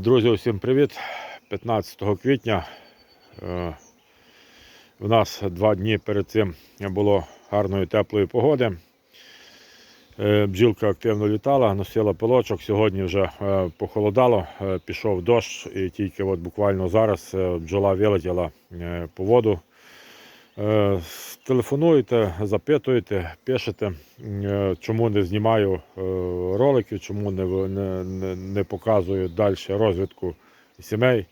Друзі, усім привіт! 15 квітня. е, У нас два дні перед цим було гарної теплої погоди. Е, Бджілка активно літала, носила пилочок. Сьогодні вже е, похолодало, пішов дощ, і тільки от буквально зараз бджола вилетіла по воду. Е, Телефонуєте, запитуєте, пишете, е, чому не знімаю е, роликів, чому не, не, не, показую далі розвитку сімей.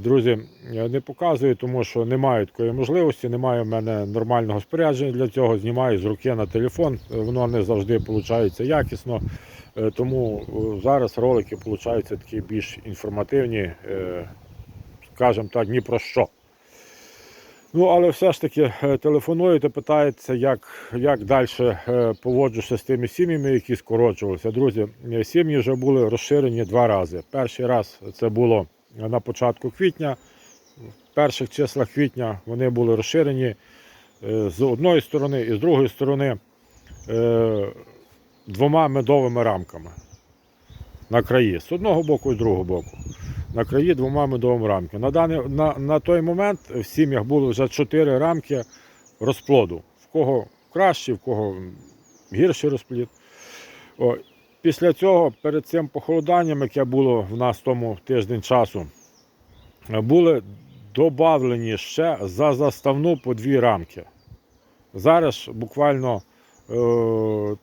Друзі, не показую, тому що немає такої можливості, немає в мене нормального спорядження для цього. Знімаю з руки на телефон, воно не завжди виходить якісно. Тому зараз ролики виходять такі більш інформативні, скажімо так, ні про що. Ну, але все ж таки е, телефонуєте, питаєте, як, як далі е, поводжуся з тими сім'ями, які скорочувалися. Друзі, е, сім'ї вже були розширені два рази. Перший раз це було на початку квітня, в перших числах квітня вони були розширені з одної сторони і з другої сторони двома медовими рамками на краї. З одного боку і з другого боку на краї двома медовими рамками. На, даний, на, на той момент в сім'ях було вже чотири рамки розплоду. В кого краще, в кого гірший розплід. О, після цього, перед цим похолоданням, яке було в нас тому тиждень часу, були додавлені ще за заставну по дві рамки. Зараз буквально е,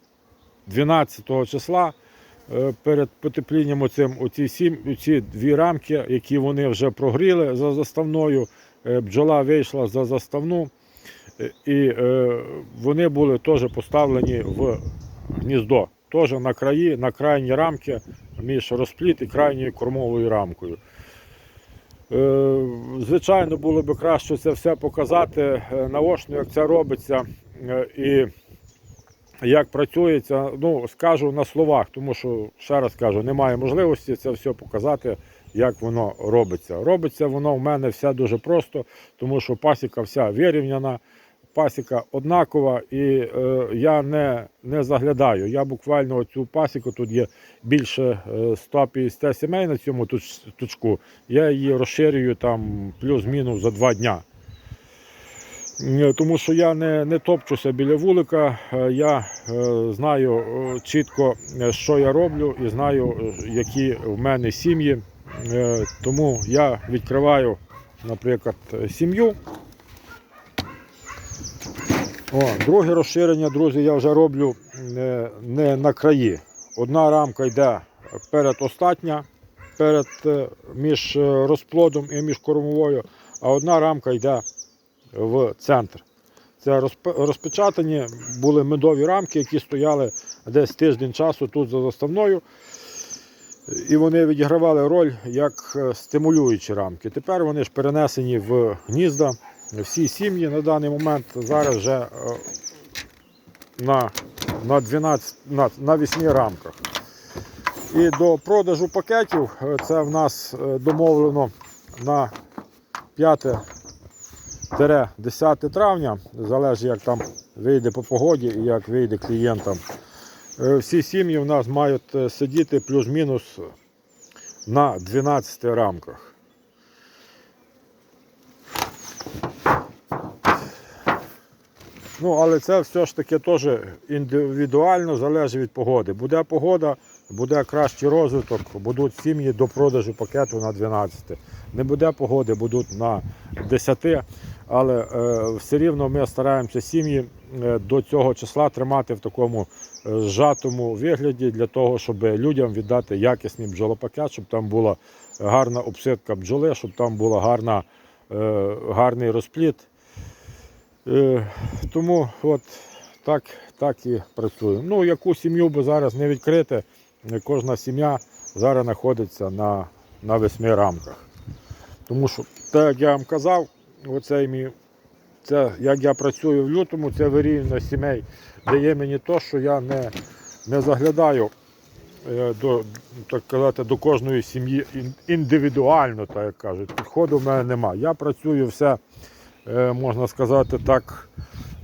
12 числа е, перед потеплінням оцим, оці, сім, оці дві рамки, які вони вже прогріли за заставною, е, бджола вийшла за заставну, е, і е, вони були теж поставлені в гніздо. Теж на краї, на крайні рамки між розпліт і крайньою кормовою рамкою. Е, Звичайно, було б краще це все показати е, наочно, як це робиться. е, І як працюється, ну скажу на словах, тому що ще раз кажу, немає можливості це все показати, як воно робиться. Робиться воно в мене все дуже просто, тому що пасіка вся вирівняна, пасіка однакова, і е, я не, не заглядаю. Я буквально цю пасіку тут є більше е, 150 сімей на цьому туч- тучку. Я її розширюю там плюс-мінус за два дня. Тому що я не, не топчуся біля вулика, Е, я е, знаю е, чітко, що я роблю, і знаю, які в мене сім'ї. Тому я відкриваю, наприклад, сім'ю. О, друге розширення, друзі, я вже роблю не, на краї. Одна рамка йде перед остатня, перед, між розплодом і між кормовою, а одна рамка йде в центр. Це розп- розпечатані були медові рамки, які стояли десь тиждень часу тут за заставною. І вони відігравали роль як е, стимулюючі рамки. Тепер вони ж перенесені в гнізда. Всі сім'ї на даний момент зараз вже е, на, на, 12, на, на 8 рамках. І до продажу пакетів е, це в нас домовлено на 5 10 травня, залежить як там вийде по погоді і як вийде клієнтам. Е, Всі сім'ї в нас мають е, сидіти плюс-мінус на 12 рамках. Ну, але це все ж таки теж індивідуально залежить від погоди. Буде погода, буде кращий розвиток, будуть сім'ї до продажу пакету на 12. Не буде погоди, будуть на 10. Але е, все рівно ми стараємося сім'ї е, до цього числа тримати в такому е, зжатому вигляді для того, щоб людям віддати якісний бджолопакет, щоб там була гарна обсидка бджоли, щоб там була гарна, гарний розпліт. Е, тому от так, так і працюємо. Ну, яку сім'ю би зараз не відкрити, кожна сім'я зараз знаходиться на, на восьми рамках. Тому що, так як я вам казав, оцей мій, це, як я працюю в лютому, це вирівняно сімей дає мені то, що я не, не заглядаю е, до, так казати, до кожної сім'ї індивідуально, так як кажуть. Підходу в мене немає. Я працюю все, е, можна сказати так,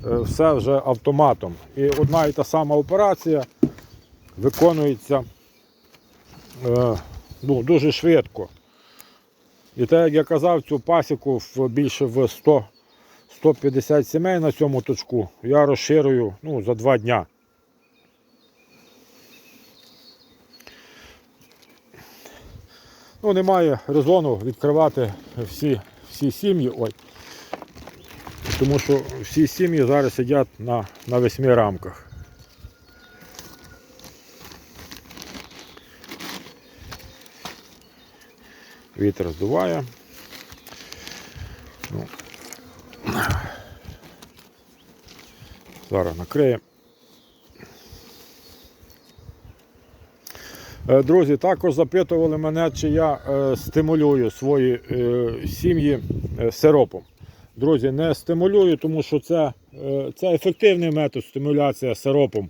е, все вже автоматом. І одна і та сама операція виконується ну, дуже швидко. І так як я казав, цю пасіку більше в 100, 150 сімей на цьому точку я розширюю ну, за два дня. Ну, немає резону відкривати всі, всі сім'ї. Ой. Тому що всі сім'ї зараз сидять на, на восьми рамках. Вітер здуває. Ну. Зараз накриємо. Е, Друзі, також запитували мене, чи я е, стимулюю свої е, сім'ї сиропом. Друзі, не стимулюю, тому що це, це ефективний метод стимуляції сиропом.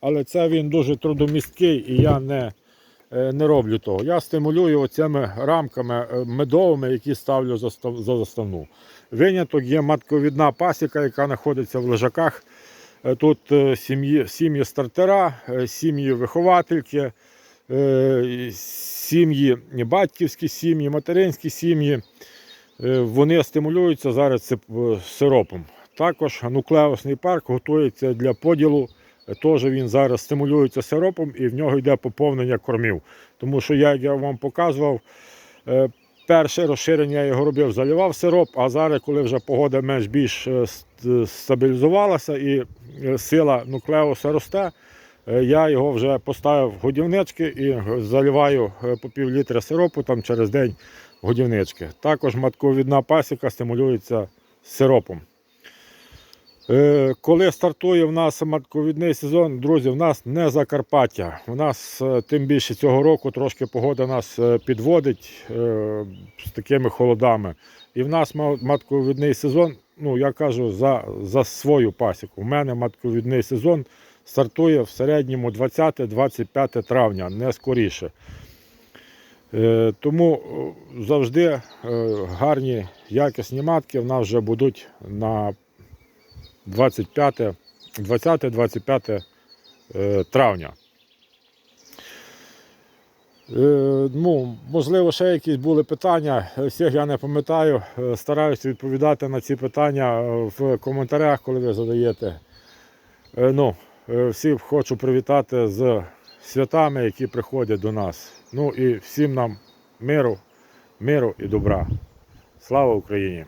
Але це він дуже трудомісткий і я не, не роблю того. Я стимулюю оцими рамками е, медовими, які ставлю за, заставну. Виняток є матковідна пасіка, яка знаходиться в лежаках. Е, Тут е, сім'ї, сім'ї стартера, е, сім'ї виховательки, е, сім'ї батьківські сім'ї, материнські сім'ї. Е, Вони стимулюються зараз е, сиропом. Також нуклеусний парк готується для поділу. Е, Теж він зараз стимулюється сиропом і в нього йде поповнення кормів. Тому що, як я вам показував, е, перше розширення я його робив, заливав сироп, а зараз, коли вже погода менш-більш е, с- е, стабілізувалася і е, сила нуклеуса росте, е, я його вже поставив в годівнички і заливаю е, по пів літра сиропу там через день годівнички. Також матковідна пасіка стимулюється сиропом. Е, Коли стартує в нас матковідний сезон, друзі, в нас не Закарпаття. У нас е, тим більше цього року трошки погода нас е, підводить з такими холодами. І в нас ма- матковідний сезон, ну я кажу за, за свою пасіку. У мене матковідний сезон стартує в середньому 20-25 травня, не скоріше. Тому завжди гарні якісні матки в нас вже будуть на 25, 20-25 е, травня. Е, Ну, можливо, ще якісь були питання. Всіх я не пам'ятаю. Е, Стараюся відповідати на ці питання в коментарях, коли ви задаєте. Ну, всіх хочу привітати з святами, які приходять до нас. Ну і всім нам миру, миру і добра. Слава Україні!